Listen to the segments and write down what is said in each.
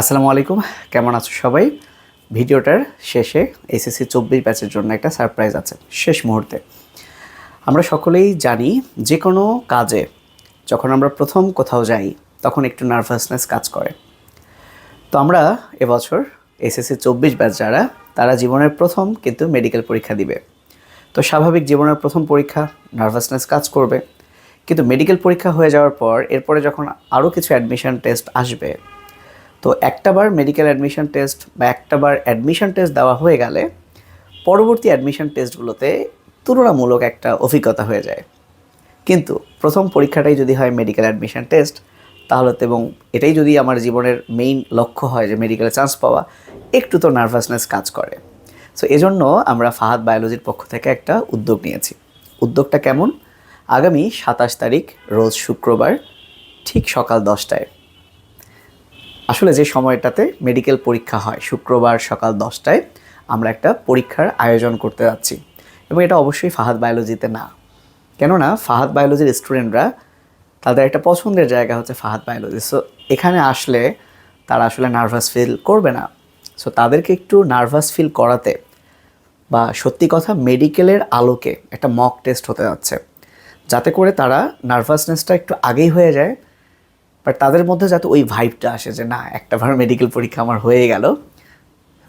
আসসালামু আলাইকুম। কেমন আছো সবাই? ভিডিওটার শেষে এসএসসি চব্বিশ ব্যাচের জন্য একটা সারপ্রাইজ আছে শেষ মুহূর্তে। আমরা সকলেই জানি যে কোনো কাজে যখন আমরা প্রথম কোথাও যাই, তখন একটু নার্ভাসনেস কাজ করে। তো আমরা এবছর এসএসসি চব্বিশ ব্যাচ যারা, তারা জীবনের প্রথম কিন্তু মেডিকেল পরীক্ষা দিবে। তো স্বাভাবিক জীবনের প্রথম পরীক্ষা, নার্ভাসনেস কাজ করবে। কিন্তু মেডিকেল পরীক্ষা হয়ে যাওয়ার পর, এরপরে যখন আরও কিছু অ্যাডমিশন টেস্ট আসবে তো একটাবার মেডিকেল অ্যাডমিশন টেস্ট বা একটাবার অ্যাডমিশন টেস্ট দেওয়া হয়ে গেলে পরবর্তী অ্যাডমিশন টেস্টগুলোতে তুলনামূলক একটা অভিজ্ঞতা হয়ে যায়। কিন্তু প্রথম পরীক্ষাটাই যদি হয় মেডিকেল অ্যাডমিশন টেস্ট তাহলে তো এবং এটাই যদি আমার জীবনের মেইন লক্ষ্য হয় যে মেডিকেলে চান্স পাওয়া, একটু তো নার্ভাসনেস কাজ করে। সো এজন্য আমরা ফাহাদ বায়োলজির পক্ষ থেকে একটা উদ্যোগ নিয়েছি। উদ্যোগটা কেমন? আগামী সাতাশ তারিখ, রোজ শুক্রবার, ঠিক সকাল দশটায়। আসলে যে সময়টাতে মেডিকেল পরীক্ষা হয়, শুক্রবার সকাল দশটায় আমরা একটা পরীক্ষার আয়োজন করতে যাচ্ছি। এবং এটা অবশ্যই ফাহাদ বায়োলজিতে না। কেননা ফাহাদ বায়োলজির স্টুডেন্টরা তাদের একটা পছন্দের জায়গা হচ্ছে ফাহাদ বায়োলজি। সো এখানে আসলে তারা আসলে নার্ভাস ফিল করবে না। সো তাদেরকে একটু নার্ভাস ফিল করাতে বা সত্যি কথা মেডিকেলের আলোকে একটা মক টেস্ট হতে যাচ্ছে। যাতে করে তারা নার্ভাসনেসটা একটু আগেই হয়ে যায় বাট তাদের মধ্যে যাতে ওই ভাইবটা আসে যে না একটাবার মেডিকেল পরীক্ষা আমার হয়ে গেল,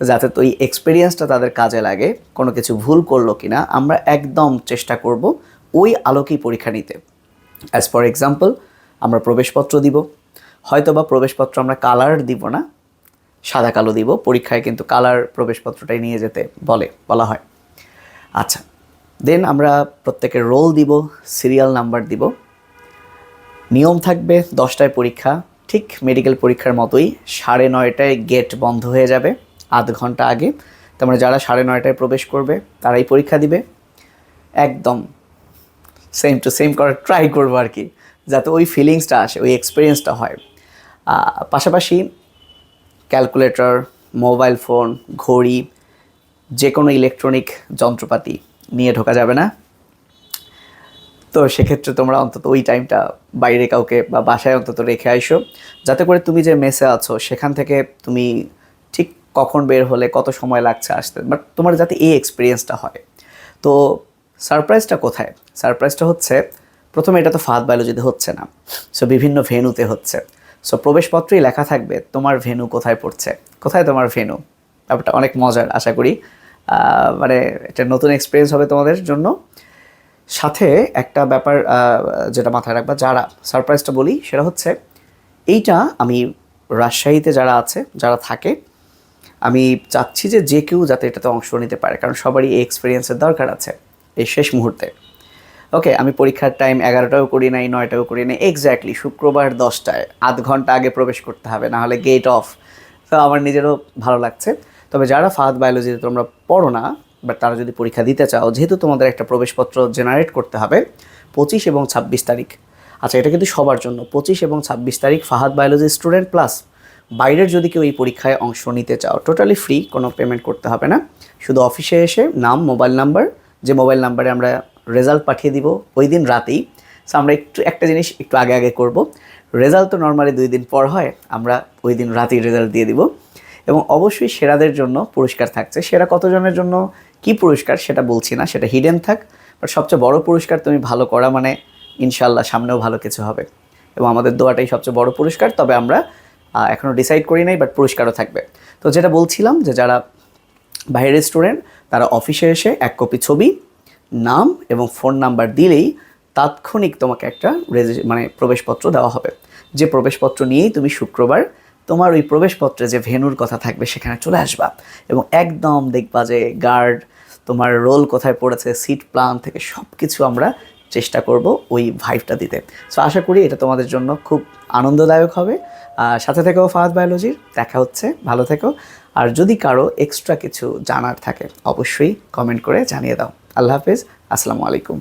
যাতে তো ওই এক্সপিরিয়েন্সটা তাদের কাজে লাগে, কোনো কিছু ভুল করল কি না আমরা একদম চেষ্টা করব ওই আলোকেই পরীক্ষা নিতে। অ্যাজ ফর এক্সাম্পল আমরা প্রবেশপত্র দিব। হয়তো বা প্রবেশপত্র আমরা কালার দিব না, সাদা কালো দিব, পরীক্ষায় কিন্তু কালার প্রবেশপত্রটাই নিয়ে যেতে বলে, বলা হয়। আচ্ছা দেন আমরা প্রত্যেকের রোল দিব সিরিয়াল নাম্বার দিব। নিয়ম থাকবে দশটায় পরীক্ষা। ঠিক মেডিকেল পরীক্ষার মতোই সাড়ে নয়টায় গেট বন্ধ হয়ে যাবে, আধ ঘণ্টা আগে। তার মানে যারা সাড়ে নয়টায় প্রবেশ করবে, তারাই পরীক্ষা দিবে। একদম সেম টু সেম করার ট্রাই করব আর কি, যাতে ওই ফিলিংসটা আসে, ওই এক্সপিরিয়েন্সটা হয়। পাশাপাশি ক্যালকুলেটর মোবাইল ফোন ঘড়ি যে কোনো ইলেকট্রনিক যন্ত্রপাতি নিয়ে ঢোকা যাবে না। তো সেক্ষেত্রে তোমরা অন্তত ওই টাইমটা বাইরে কাউকে বা বাসায় অন্তত রেখে আইসো। যাতে করে তুমি যে মেসে আছো, সেখান থেকে তুমি ঠিক কখন বের হলে, কত সময় লাগছে আসতে বাট তোমার যাতে এই এক্সপিরিয়েন্সটা হয়। তো সারপ্রাইজটা কোথায়? সারপ্রাইজটা হচ্ছে, প্রথমে এটা তো ফাহাদ বায়োলজিতে হচ্ছে না। সো বিভিন্ন ভেনুতে হচ্ছে। সো প্রবেশপত্রেই লেখা থাকবে, তোমার ভেনু কোথায় পড়ছে? কোথায় তোমার ভেনু ব্যাপারটা অনেক মজার, আশা করি। মানে এটা নতুন এক্সপিরিয়েন্স হবে তোমাদের জন্য। সাথে একটা ব্যাপার যেটা মাথায় রাখবা, যারা সারপ্রাইজটা বলি, সেটা হচ্ছে এইটা আমি রাজশাহীতে যারা আছে, যারা থাকে, আমি চাচ্ছি যে যে কেউ যাতে এটাতে অংশ নিতে পারে, কারণ সবারই এই এক্সপিরিয়েন্সের দরকার আছে এই শেষ মুহূর্তে। ওকে আমি পরীক্ষার টাইম এগারোটাও করি নাই, নয়টাও করি নাই এক্স্যাক্টলি শুক্রবার দশটায়, আধ ঘণ্টা আগে প্রবেশ করতে হবে, না হলে গেট অফ তো আমার নিজেরও ভালো লাগছে। তবে যারা ফাহাদ বায়োলজিতে তোমরা পড়ো না বাট তারা যদি পরীক্ষা দিতে চাও, যেহেতু তোমাদের একটা প্রবেশপত্র জেনারেট করতে হবে পঁচিশ এবং ছাব্বিশ তারিখ। আচ্ছা এটা কিন্তু সবার জন্য। পঁচিশ এবং ছাব্বিশ তারিখ ফাহাদ বায়োলজি স্টুডেন্ট প্লাস বাইরের যদি কেউ এই পরীক্ষায় অংশ নিতে চাও টোটালি ফ্রি কোনো পেমেন্ট করতে হবে না। শুধু অফিসে এসে নাম মোবাইল নাম্বার যে মোবাইল নাম্বারে আমরা রেজাল্ট পাঠিয়ে দিব ওই দিন রাতেই। সো আমরা একটু, একটা জিনিস একটু আগে আগে করব। রেজাল্ট তো নর্মালি দুই দিন পর হয়, আমরা ওই দিন রাতেই রেজাল্ট দিয়ে দিব। এবং অবশ্যই সেরাদের জন্য পুরস্কার থাকছে। সেরা কতজনের জন্য? কি পুরস্কার সেটা বলছি না, সেটা হিডেন থাক বাট সবচেয়ে বড় পুরস্কার তুমি ভালো করা মানে ইনশাল্লাহ সামনেও ভালো কিছু হবে। এবং আমাদের দোয়াটাই সবচেয়ে বড় পুরস্কার, তবে আমরা এখনও ডিসাইড করি নাই বাট পুরস্কারও থাকবে। তো যেটা বলছিলাম যে যারা বাইরের স্টুডেন্ট তারা অফিসে এসে এক কপি ছবি, নাম এবং ফোন নাম্বার দিলেই তাৎক্ষণিক তোমাকে একটা মানে প্রবেশপত্র দেওয়া হবে। যে প্রবেশপত্র নিয়েই তুমি শুক্রবার তোমার ওই প্রবেশপত্রে যে ভেনুর কথা থাকবে সেখানে চলে আসবা এবং একদম দেখবা যে গার্ড তোমার রোল কোথায় পড়েছে সিট প্ল্যান থেকে সব কিছু আমরা চেষ্টা করব ওই ভাইভটা দিতে। সো আশা করি এটা তোমাদের জন্য খুব আনন্দদায়ক হবে। সাথে থেকেও ফাহাদ বায়োলজির দেখা হচ্ছে। ভালো থেকো। আর যদি কারও এক্সট্রা কিছু জানার থাকে, অবশ্যই কমেন্ট করে জানিয়ে দাও। আল্লাহ হাফেজ। আসসালামু আলাইকুম।